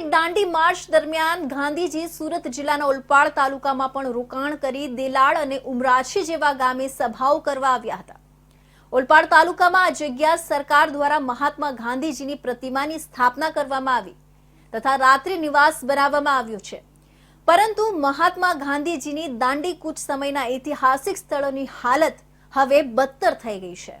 ઐતિહાસિક દાંડી માર્ચ દરમિયાન ગાંધીજી સુરત જિલ્લાના ઓલપાડ તાલુકામાં પણ રોકાણ કરી દેલાડ અને ઉમરાછી જેવા ગામે સભાઓ કરવા આવ્યા હતા. ઓલપાડ તાલુકામાં આ જગ્યા સરકાર દ્વારા મહાત્મા ગાંધીજીની પ્રતિમાની સ્થાપના કરવામાં આવી તથા રાત્રિ નિવાસ બનાવવામાં આવ્યો છે. પરંતુ મહાત્મા ગાંધીજીની દાંડી કૂચ સમયના ઐતિહાસિક સ્થળોની હાલત હવે બદતર થઈ ગઈ છે.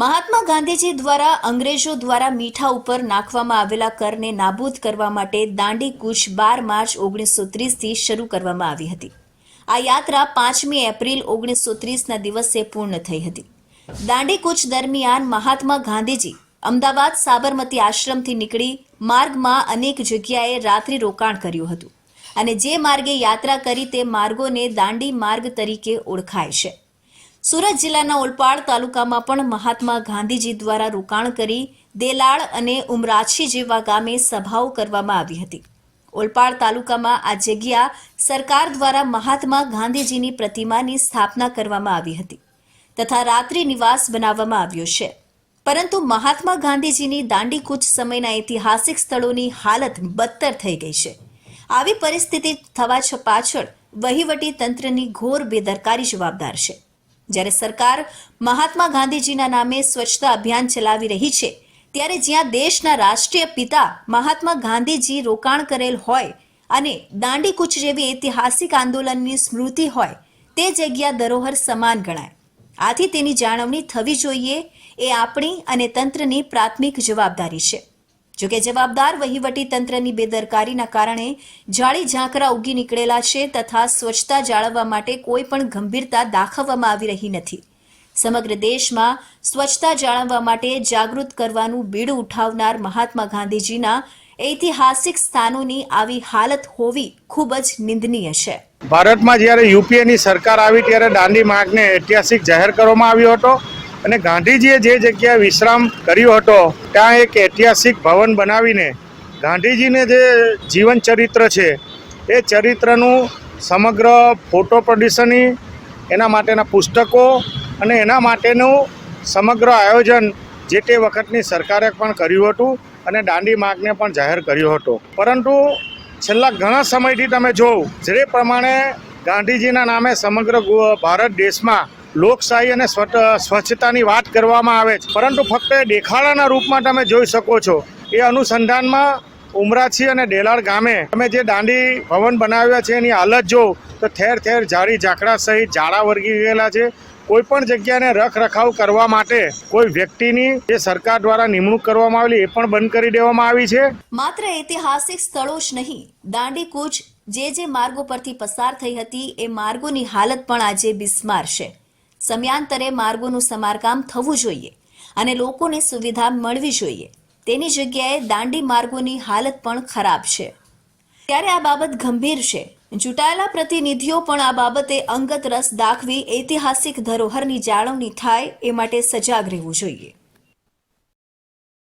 મહાત્મા ગાંધીજી દ્વારા અંગ્રેજો દ્વારા મીઠા ઉપર નાખવામાં આવેલા કરને નાબૂદ કરવા માટે દાંડી કૂચ બાર માર્ચ ઓગણીસો ત્રીસથી શરૂ કરવામાં આવી હતી. આ યાત્રા પાંચમી એપ્રિલ ઓગણીસો ત્રીસના દિવસે પૂર્ણ થઈ હતી. દાંડી કૂચ દરમિયાન મહાત્મા ગાંધીજી અમદાવાદ સાબરમતી આશ્રમથી નીકળી માર્ગમાં અનેક જગ્યાએ રાત્રિ રોકાણ કર્યું હતું અને જે માર્ગે યાત્રા કરી તે માર્ગોને દાંડી માર્ગ તરીકે ઓળખાય છે. સુરત જિલ્લાના ઓલપાડ તાલુકામાં પણ મહાત્મા ગાંધીજી દ્વારા રોકાણ કરી દેલાળ અને ઉમરાછી જેવા ગામે સભાઓ કરવામાં આવી હતી. ઓલપાડ તાલુકામાં આ જગ્યા સરકાર દ્વારા મહાત્મા ગાંધીજીની પ્રતિમાની સ્થાપના કરવામાં આવી હતી તથા રાત્રિ નિવાસ બનાવવામાં આવ્યો છે. પરંતુ મહાત્મા ગાંધીજીની દાંડી કૂચ સમયના ઐતિહાસિક સ્થળોની હાલત બદતર થઈ ગઈ છે. આવી પરિસ્થિતિ થવા પાછળ વહીવટી તંત્રની ઘોર બેદરકારી જવાબદાર છે. જ્યારે સરકાર મહાત્મા ગાંધીજીના નામે સ્વચ્છતા અભિયાન ચલાવી રહી છે, ત્યારે જ્યાં દેશના રાષ્ટ્રીય પિતા મહાત્મા ગાંધીજી રોકાણ કરેલ હોય અને દાંડીકૂચ જેવી ઐતિહાસિક આંદોલનની સ્મૃતિ હોય, તે જગ્યા ધરોહર સમાન ગણાય. આથી તેની જાળવણી થવી જોઈએ એ આપણી અને તંત્રની પ્રાથમિક જવાબદારી છે. જોકે જવાબદાર વહીવટી તંત્રની બેદરકારીના કારણે જાળી ઝાંકરા ઉગી નીકળેલા છે તથા સ્વચ્છતા જાળવવા માટે કોઈ પણ ગંભીરતા દાખવવામાં આવી રહી નથી. સમગ્ર દેશમાં સ્વચ્છતા જાળવવા માટે જાગૃત કરવાનું બીડું ઉઠાવનાર મહાત્મા ગાંધીજીના ઐતિહાસિક સ્થાનોની આવી હાલત હોવી ખૂબ જ નિંદનીય છે. ભારતમાં જ્યારે યુપીએની સરકાર આવી ત્યારે દાંડી માર્ગને ઐતિહાસિક જાહેર કરવામાં આવ્યો હતો. અને ગાંધીજીએ જે જગ્યાએ વિશ્રામ કર્યો હતો, ત્યાં એક ઐતિહાસિક ભવન બનાવીને ગાંધીજીને જે જીવન ચરિત્ર છે, એ ચરિત્રનું સમગ્ર ફોટો પ્રદર્શની એના માટેના પુસ્તકો અને એના માટેનું સમગ્ર આયોજન જે તે વખતની સરકારે પણ કર્યું હતું અને દાંડી માર્ગને પણ જાહેર કર્યો હતો. પરંતુ છેલ્લા ઘણા સમયથી તમે જોવ, જે પ્રમાણે ગાંધીજીના નામે સમગ્ર ભારત દેશમાં લોકશાહી અને સ્વચ્છતાની વાત કરવામાં આવે છે. પરંતુ ફક્ત દેખાડાના રૂપમાં તમે જોઈ શકો છો. એ અનુસંધાનમાં ઉમરાછી અને ડેલાડ ગામે તમે જે દાંડી ભવન બનાવ્યા છે, એની હાલત જો તો ઠેર ઠેર ઝાડી ઝાકડા સહિત ઝાડા વર્ગી ગયેલા છે. કોઈ પણ જગ્યાને રખ રખાવ કરવા માટે કોઈ વ્યક્તિની જે સરકાર દ્વારા નિમણૂક કરવામાં આવેલી એ પણ બંધ કરી દેવામાં આવી છે. માત્ર ઐતિહાસિક સ્થળો જ નહીં, દાંડી કૂચ જે જે માર્ગો પરથી પસાર થઈ હતી એ માર્ગોની હાલત પણ આજે બિસ્માર છે. સમયાંતરે માર્ગોનું સમારકામ થવું જોઈએ અને લોકોને સુવિધા મળવી જોઈએ. તેની જગ્યાએ દાંડી માર્ગોની હાલત પણ ખરાબ છે. ત્યારે આ બાબત ગંભીર છે. ચૂંટાયેલા પ્રતિનિધિઓ પણ આ બાબતે અંગત રસ દાખવી ઐતિહાસિક ધરોહરની જાળવણી થાય એ માટે સજાગ રહેવું જોઈએ.